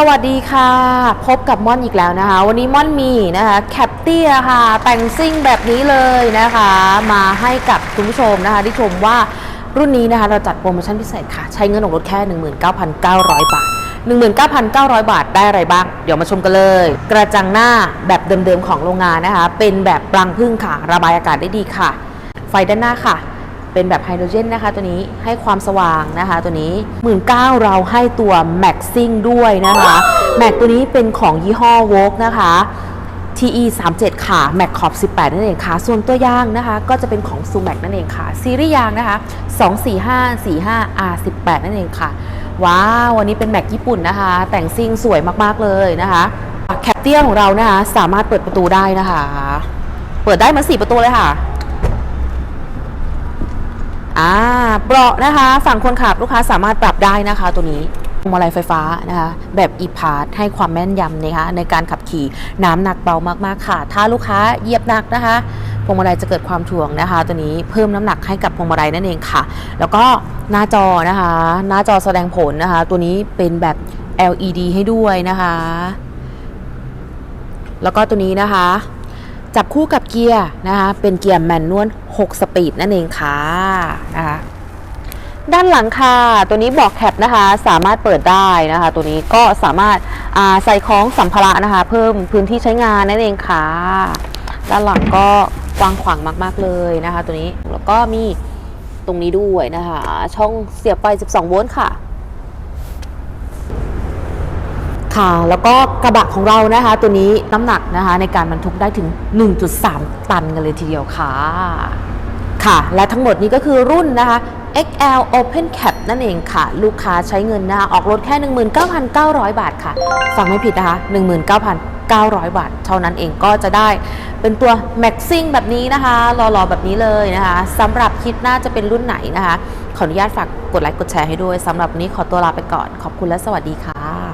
สวัสดีค่ะ พบกับม่อนอีกแล้วนะคะ วันนี้ม่อนมีนะคะแคปเตียค่ะ แต่งซิ่งแบบนี้เลยนะคะ มาให้กับคุณผู้ชมนะคะที่ชมว่ารุ่นนี้นะคะ เราจัดโปรโมชั่นพิเศษค่ะ ใช้เงินออกรถแค่ 19,900 บาท 19,900 บาทได้อะไรบ้าง เดี๋ยวมาชมกันเลย กระจังหน้าแบบเดิมๆของโรงงานนะคะ เป็นแบบปลังพึ่งค่ะ ระบายอากาศได้ดีค่ะ ไฟด้านหน้าค่ะ เป็นแบบไฮโดรเจนนะคะตัวนี้ให้ความสว่างนะคะตัวนี้ 1 9ื่นเราให้ตัวแม็กซิ่งด้วยนะคะแม็กตัวนี้เป็นของยี่ห้อโวกนะคะ TE 3 7ค่ะแม็กขอบ18 นั่นเองค่ะ ส่วนตัวยางนะคะ ก็จะเป็นของ ซูแม็กนั่นเองค่ะ ซีรีส์ยางนะคะ 245 45 R 18 นั่นเองค่ะ ว้าว วันนี้เป็นแม็กญี่ปุ่นนะคะ แต่งซิ่งสวยมาก ๆ เลยนะคะแคปเตียของเรานะคะ สามารถเปิดประตูได้นะคะ เปิดได้มาสี่ประตูเลยค่ะ อ่าเบาะนะคะ ฝั่งคนขับลูกค้าสามารถปรับได้นะคะตัวนี้พวงมาลัยไฟฟ้านะคะแบบ e p a s ให้ความแม่นยำนะคะในการขับขี่น้ำหนักเบามากๆค่ะ ถ้าลูกค้าเหยียบหนักนะคะพวงมาลัยจะเกิดความถ่วงนะคะ ตัวนี้เพิ่มน้ำหนักให้กับพวงมาลัยนั่นเองค่ะ แล้วก็หน้าจอนะคะ หน้าจอแสดงผลนะคะ ตัวนี้เป็นแบบ LED ให้ด้วยนะคะ แล้วก็ตัวนี้นะคะ จับคู่กับเกียร์นะคะเป็นเกียร์แมนนวล6 สปีดนั่นเองค่ะนะคะด้านหลังค่ะ ตัวนี้บอกแคปนะคะ สามารถเปิดได้นะคะ ตัวนี้ก็สามารถาใส่ของสัมภาระนะคะ เพิ่มพื้นที่ใช้งานนั่นเองค่ะ ด้านหลังก็กว้างขวางมาก ๆ เลยนะคะ ตัวนี้แล้วก็มีตรงนี้ด้วยนะคะ ช่องเสียบไฟ 12 โวลต์ค่ะ ค่ะ แล้วก็กระบะของเรานะคะ ตัวนี้น้ำหนักนะคะในการบรรทุกได้ถึง 1.3 ตันกันเลยทีเดียวค่ะ ค่ะ และทั้งหมดนี้ก็คือรุ่นนะคะ XL Open Cap นั่นเองค่ะ ลูกค้าใช้เงินนะคะออกรถแค่ 19,900 บาทค่ะ ฟังไม่ผิดนะคะ 19,900 บาท เท่านั้นเองก็จะได้เป็นตัว Maxing แบบนี้นะคะรอๆแบบนี้เลยนะคะสำหรับคลิปหน้าจะเป็นรุ่นไหนนะคะ ขออนุญาตฝากกดไลค์กดแชร์ให้ด้วยสำหรับวันนี้ขอตัวลาไปก่อน ขอบคุณและสวัสดีค่ะ